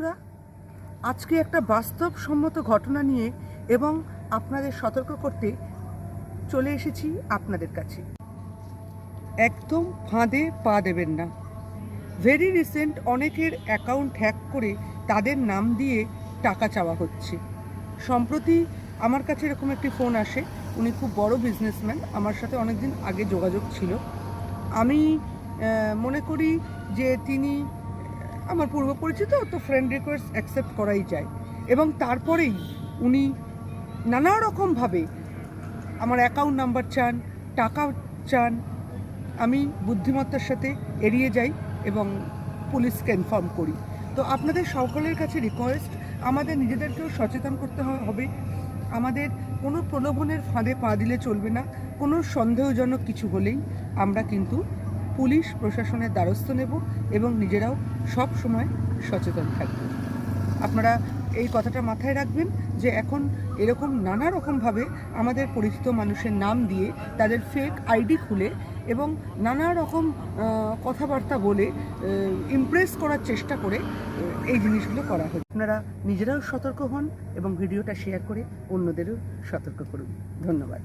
বন্ধুরা, আজকে একটা বাস্তবসম্মত ঘটনা নিয়ে এবং আপনাদের সতর্ক করতে চলে এসেছি আপনাদের কাছে। একদম ফাঁদে পা দেবেন না। ভেরি রিসেন্ট অনেকের অ্যাকাউন্ট হ্যাক করে তাদের নাম দিয়ে টাকা চাওয়া হচ্ছে। সম্প্রতি আমার কাছে এরকম একটি ফোন আসে, উনি খুব বড় বিজনেসম্যান আমার সাথে অনেকদিন আগে যোগাযোগ ছিল। আমি মনে করি যে তিনি আমার পূর্ব পরিচিত তো ফ্রেন্ড রিকোয়েস্ট অ্যাকসেপ্ট করাই যায়। এবং তারপরেই উনি নানা রকমভাবে আমার অ্যাকাউন্ট নাম্বার চান, টাকা চান, আমি বুদ্ধিমত্তার সাথে এড়িয়ে যাই এবং পুলিশকে ইনফর্ম করি। তো আপনাদের সকলের কাছে রিকোয়েস্ট আমাদের নিজেদেরকেও সচেতন করতে হবে। আমাদের কোনো প্রলোভনের ফাঁদে পা দিলে চলবে না, কোনো সন্দেহজনক কিছু হলেই আমরা কিন্তু পুলিশ প্রশাসনের দ্বারস্থ নেব এবং নিজেরাও সব সময় সচেতন থাকব। আপনারা এই কথাটা মাথায় রাখবেন যে এখন এরকম নানা রকমভাবে আমাদের পরিচিত মানুষের নাম দিয়ে তাদের ফেক আইডি খুলে এবং নানা রকম কথাবার্তা বলে ইমপ্রেস করার চেষ্টা করে এই জিনিসগুলো করা হয় আপনারা নিজেরাও সতর্ক হন এবং ভিডিওটা শেয়ার করে অন্যদেরও সতর্ক করুন। ধন্যবাদ।